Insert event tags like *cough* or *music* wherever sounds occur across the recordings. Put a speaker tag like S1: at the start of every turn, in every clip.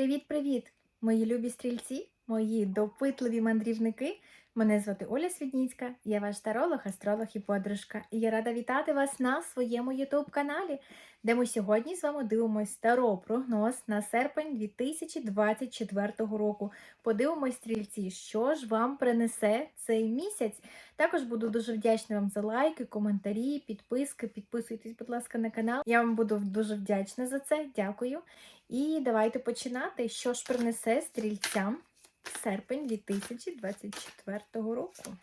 S1: Привіт-привіт, мої любі стрільці, мої допитливі мандрівники. Мене звати Оля Свідніцька, я ваш таролог, астролог і подружка. І я рада вітати вас на своєму youtube каналі, де ми сьогодні з вами дивимось таро прогноз на серпень 2024 року. Подивимось, стрільці, що ж вам принесе цей місяць. Також буду дуже вдячна вам за лайки, коментарі, підписки. Підписуйтесь, будь ласка, на канал. Я вам буду дуже вдячна за це. Дякую. І давайте починати. Що ж принесе стрільцям серпень 2024 року?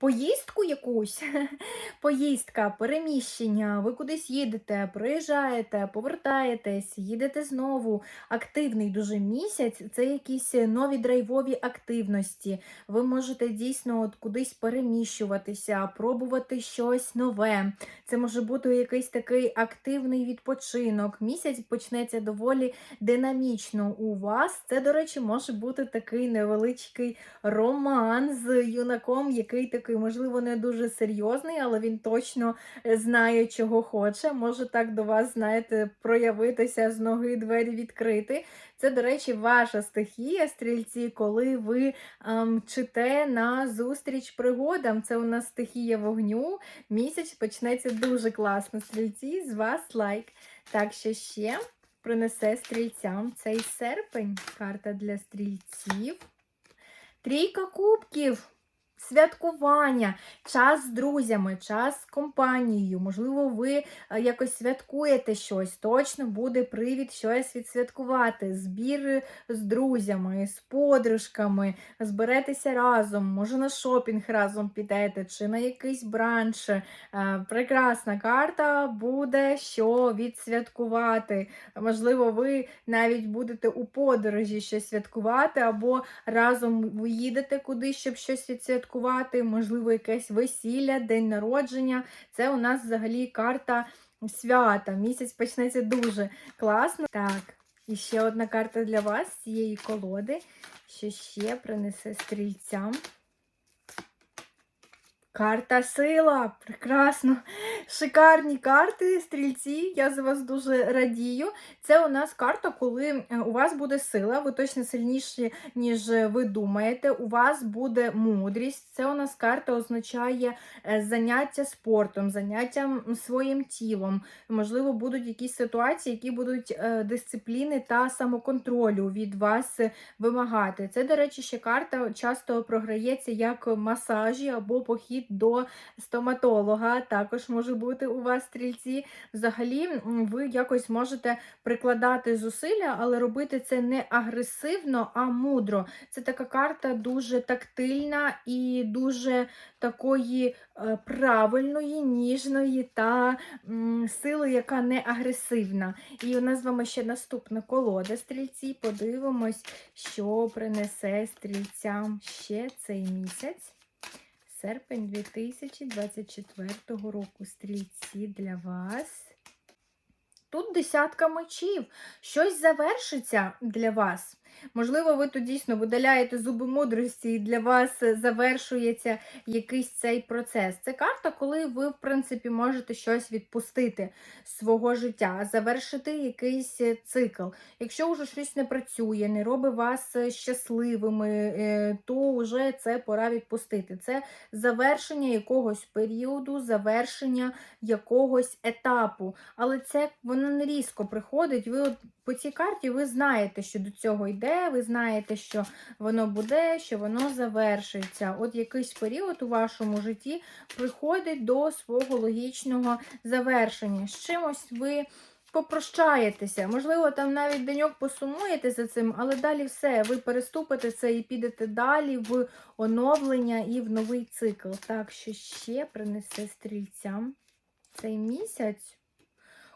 S1: Поїздку якусь, *laughs* поїздка, переміщення, ви кудись їдете, приїжджаєте, повертаєтесь, їдете знову. Активний дуже місяць це якісь нові драйвові активності. Ви можете дійсно от кудись переміщуватися, пробувати щось нове. Це може бути якийсь такий активний відпочинок. Місяць почнеться доволі динамічно у вас. Це, до речі, може бути такий невеличкий роман з юнаком, який такий, можливо, не дуже серйозний, але він точно е, знає, чого хоче. Може так до вас, знаєте, проявитися з ноги двері відкрити. Це, до речі, ваша стихія, стрільці, коли ви ем, чите на зустріч пригодам. Це у нас стихія вогню. Місяць почнеться дуже класно. Стрільці, з вас лайк. Так що ще принесе стрільцям цей серпень. Карта для стрільців. Трійка кубків. Святкування, час з друзями, час з компанією. Можливо, ви е, якось святкуєте щось. Точно буде привід щось відсвяткувати. Збір з друзями, з подружками, зберетеся разом, може на шопінг разом підете, чи на якийсь бранч. Е, Прекрасна карта буде що відсвяткувати. Можливо, ви навіть будете у подорожі щось святкувати, або разом їдете кудись, щоб щось відсвяткувати можливо, якесь весілля, день народження. Це у нас взагалі карта свята. Місяць почнеться дуже класно. Так, і ще одна карта для вас з цієї колоди, що ще принесе стрільцям. Карта сила! Прекрасно! Шикарні карти, стрільці. Я за вас дуже радію. Це у нас карта, коли е, у вас буде сила, ви точно сильніші, ніж ви думаєте. У вас буде мудрість. Це у нас карта означає е, заняття спортом, заняття своїм тілом. Можливо, будуть якісь ситуації, які будуть е, дисципліни та самоконтролю від вас вимагати. Це, до речі, ще карта часто програється як масажі або похід до стоматолога. Також може бути у вас стрільці. Взагалі, ви якось можете прикладати зусилля, але робити це не агресивно, а мудро. Це така карта дуже тактильна і дуже такої е, правильної, ніжної та сили, яка не агресивна. І у нас з вами ще наступна колода стрільці. Подивимось, що принесе стрільцям ще цей місяць. Серпень 2024 року стрільці для вас. Тут десятка мечів. Щось завершиться для вас. Можливо, ви тут дійсно видаляєте зуби мудрості, і для вас завершується якийсь цей процес. Це карта, коли ви, в принципі, можете щось відпустити з свого життя, завершити якийсь цикл. Якщо вже щось не працює, не робить вас щасливими, е, то вже це пора відпустити. Це завершення якогось періоду, завершення якогось етапу. Але це воно не різко приходить. Ви от по цій карті ви знаєте, що до цього йде, ви знаєте, що воно буде, що воно завершиться. От якийсь період у вашому житті приходить до свого логічного завершення. З чимось ви попрощаєтеся. Можливо, там навіть деньок посумуєте за цим, але далі все, ви переступите це і підете далі в оновлення і в новий цикл. Так, що ще принесе стрільцям цей місяць.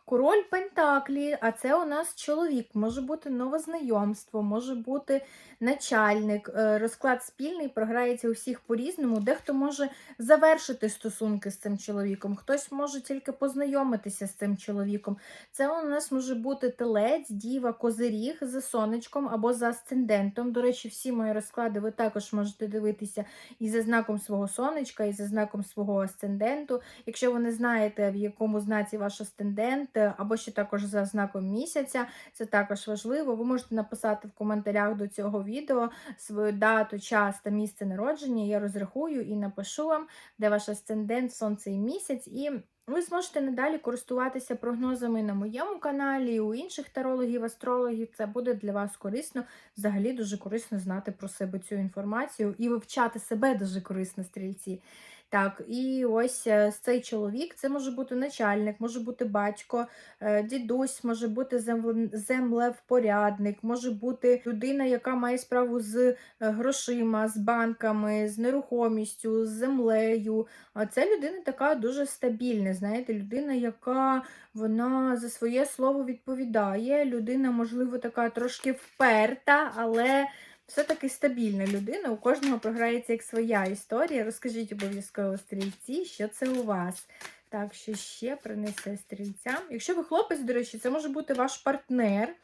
S1: Король Пентаклі, а це у нас чоловік, може бути нове знайомство, може бути начальник. Е, Розклад спільний програється у всіх по-різному. Дехто може завершити стосунки з цим чоловіком, хтось може тільки познайомитися з цим чоловіком. Це у нас може бути телець, діва, козиріг за сонечком або за асцендентом. До речі, всі мої розклади ви також можете дивитися і за знаком свого сонечка, і за знаком свого асценденту. Якщо ви не знаєте, в якому знаці ваш асцендент, е, або ще також за знаком місяця. Це також важливо. Ви можете написати в коментарях до цього відео свою дату, час та місце народження. Я розрахую і напишу вам, де ваш асцендент, сонце і місяць. І ви зможете надалі користуватися прогнозами на моєму каналі, і у інших тарологів, астрологів. Це буде для вас корисно. Взагалі дуже корисно знати про себе цю інформацію і вивчати себе дуже корисно, стрільці. Так, і ось е, цей чоловік, це може бути начальник, може бути батько, е, дідусь, може бути землевпорядник, може бути людина, яка має справу з е, грошима, з банками, з нерухомістю, з землею. А це людина така дуже стабільна, знаєте, людина, яка вона за своє слово відповідає. Людина, можливо, така трошки вперта, але все-таки стабільна людина. У кожного програється як своя історія. Розкажіть обов'язково стрільці, що це у вас. Так, що ще принесе стрільцям. Якщо ви хлопець, до речі, це може бути ваш партнер.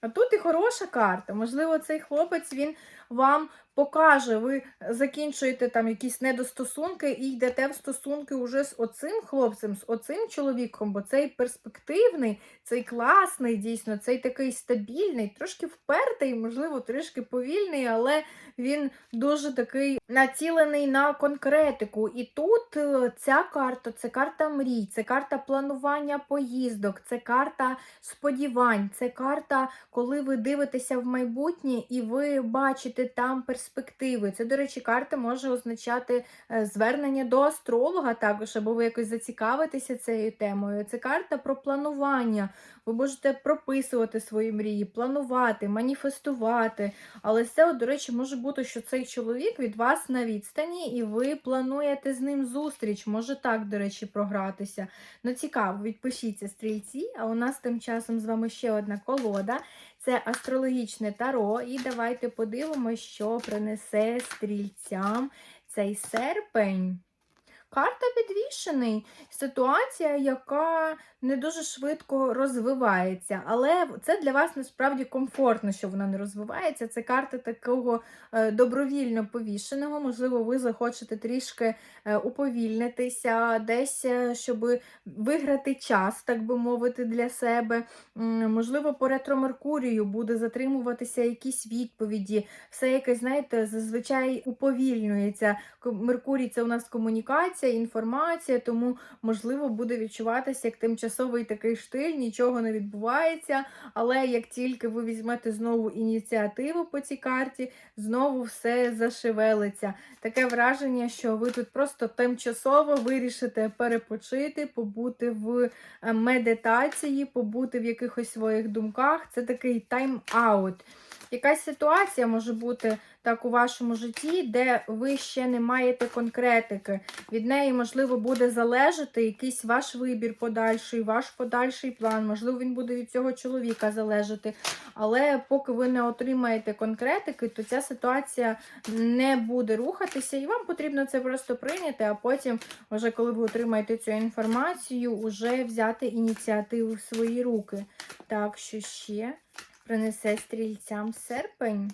S1: А тут і хороша карта. Можливо, цей хлопець він вам покаже, ви закінчуєте там якісь недостосунки і йдете в стосунки уже з оцим хлопцем, з оцим чоловіком, бо цей перспективний, цей класний, дійсно, цей такий стабільний, трошки впертий, можливо, трішки повільний, але він дуже такий націлений на конкретику. І тут е, ця карта це карта мрій, це карта планування поїздок, це карта сподівань, це карта, коли ви дивитеся в майбутнє і ви бачите там перспективи. Це, до речі, карта може означати е, звернення до астролога, також, або ви якось зацікавитеся цією темою. Це карта про планування. Ви можете прописувати свої мрії, планувати, маніфестувати. Але це, до речі, може бути, що цей чоловік від вас на відстані, і ви плануєте з ним зустріч. Може так, до речі, програтися. Ну, цікаво, відпишіться стрільці. А у нас тим часом з вами ще одна колода. Це астрологічне таро. І давайте подивимося, що принесе стрільцям цей серпень. Карта підвішений. Ситуація, яка не дуже швидко розвивається. Але це для вас насправді комфортно, що вона не розвивається. Це карта такого е, добровільно повішеного. Можливо, ви захочете трішки е, уповільнитися, десь, е, щоб виграти час, так би мовити, для себе. Можливо, по ретро Меркурію буде затримуватися якісь відповіді. Все якесь, знаєте, зазвичай уповільнюється. Меркурій це у нас комунікація, інформація, тому, можливо, буде відчуватися як тимчасовий такий штиль, нічого не відбувається. Але як тільки ви візьмете знову ініціативу по цій карті, знову все зашевелиться. Таке враження, що ви тут просто тимчасово вирішите перепочити, побути в е, медитації, побути в якихось своїх думках. Це такий тайм-аут. Якась ситуація може бути так у вашому житті, де ви ще не маєте конкретики. Від неї, можливо, буде залежати якийсь ваш вибір подальший, ваш подальший план. Можливо, він буде від цього чоловіка залежати. Але поки ви не отримаєте конкретики, то ця ситуація не буде рухатися, і вам потрібно це просто прийняти, а потім, вже коли ви отримаєте цю інформацію, вже взяти ініціативу в свої руки. Так, що ще принесе стрільцям серпень.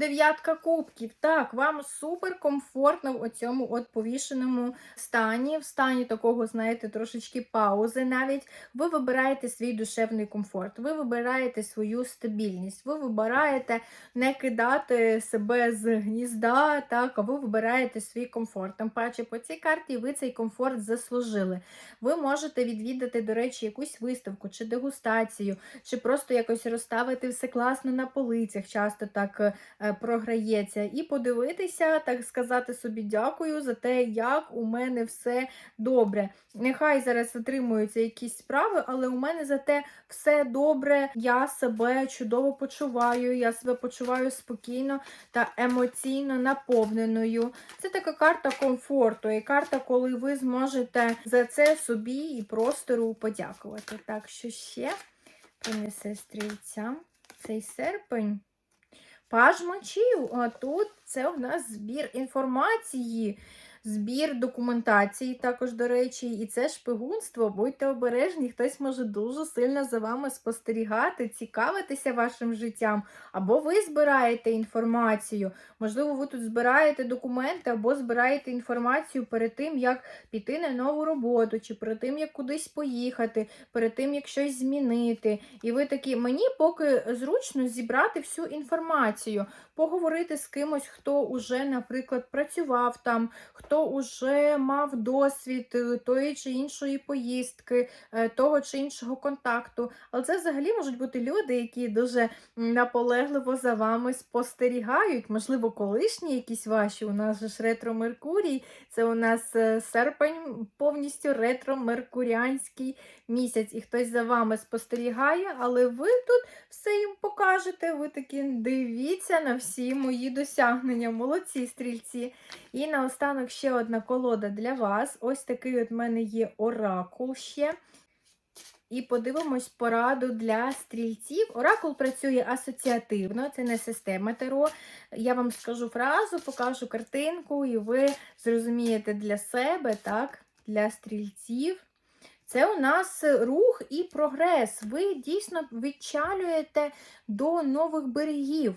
S1: Дев'ятка кубків. Так, вам супер комфортно в оцьому от повішеному стані, в стані такого, знаєте, трошечки паузи навіть. Ви вибираєте свій душевний комфорт, ви вибираєте свою стабільність, ви вибираєте не кидати себе з гнізда, так, а ви вибираєте свій комфорт. Тим паче по цій карті ви цей комфорт заслужили. Ви можете відвідати, до речі, якусь виставку чи дегустацію, чи просто якось розставити все класно на полицях, часто так е, програється, і подивитися, так сказати собі дякую за те, як у мене все добре. Нехай зараз отримуються якісь справи, але у мене зате все добре, я себе чудово почуваю, я себе почуваю спокійно та емоційно наповненою. Це така карта комфорту і карта, коли ви зможете за це собі і простору подякувати. Так що ще принесе стрільцям цей серпень. Паж мечів. А тут це у нас збір інформації. Збір документації, також, до речі, і це шпигунство. Будьте обережні, хтось може дуже сильно за вами спостерігати, цікавитися вашим життям, або ви збираєте інформацію. Можливо, ви тут збираєте документи або збираєте інформацію перед тим, як піти на нову роботу, чи перед тим, як кудись поїхати, перед тим, як щось змінити. І ви такі, мені поки зручно зібрати всю інформацію, поговорити з кимось, хто уже, наприклад, працював там, хто уже мав досвід е, тої чи іншої поїздки, е, того чи іншого контакту. Але це взагалі можуть бути люди, які дуже наполегливо за вами спостерігають. Можливо, колишні якісь ваші. У нас же ж ретро Меркурій, це у нас е, серпень повністю ретро-меркуріанський місяць, і хтось за вами спостерігає, але ви тут все їм покажете. Ви такі дивіться на всі мої досягнення. Молодці стрільці. І наостанок ще одна колода для вас. Ось такий от мене є оракул ще. І подивимось пораду для стрільців. Оракул працює асоціативно, це не система Таро. Я вам скажу фразу, покажу картинку, і ви зрозумієте для себе, так, для стрільців. Це у нас рух і прогрес. Ви дійсно відчалюєте до нових берегів.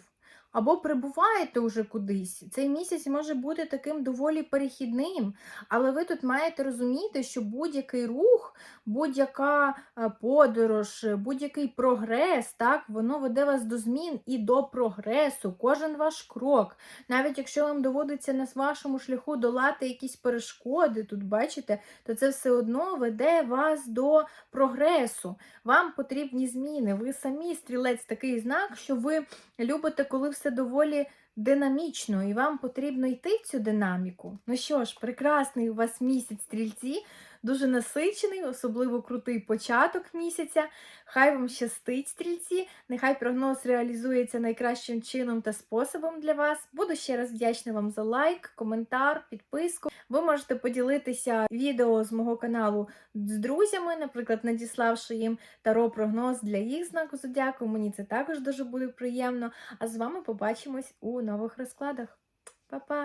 S1: Або прибуваєте уже кудись. Цей місяць може бути таким доволі перехідним, але ви тут маєте розуміти, що будь-який рух, будь-яка е, подорож, будь-який прогрес, так, воно веде вас до змін і до прогресу, кожен ваш крок. Навіть якщо вам доводиться на вашому шляху долати якісь перешкоди, тут бачите, то це все одно веде вас до прогресу. Вам потрібні зміни. Ви самі стрілець такий знак, що ви любите, коли все доволі динамічно, і вам потрібно йти цю динаміку. Ну що ж, прекрасний у вас місяць стрільці, дуже насичений, особливо крутий початок місяця. Хай вам щастить, стрільці, нехай прогноз реалізується найкращим чином та способом для вас. Буду ще раз вдячна вам за лайк, коментар, підписку. Ви можете поділитися відео з мого каналу з друзями, наприклад, надіславши їм таро-прогноз для їх знаку зодіаку. Мені це також дуже буде приємно. А з вами побачимось у нових розкладах. Па-па!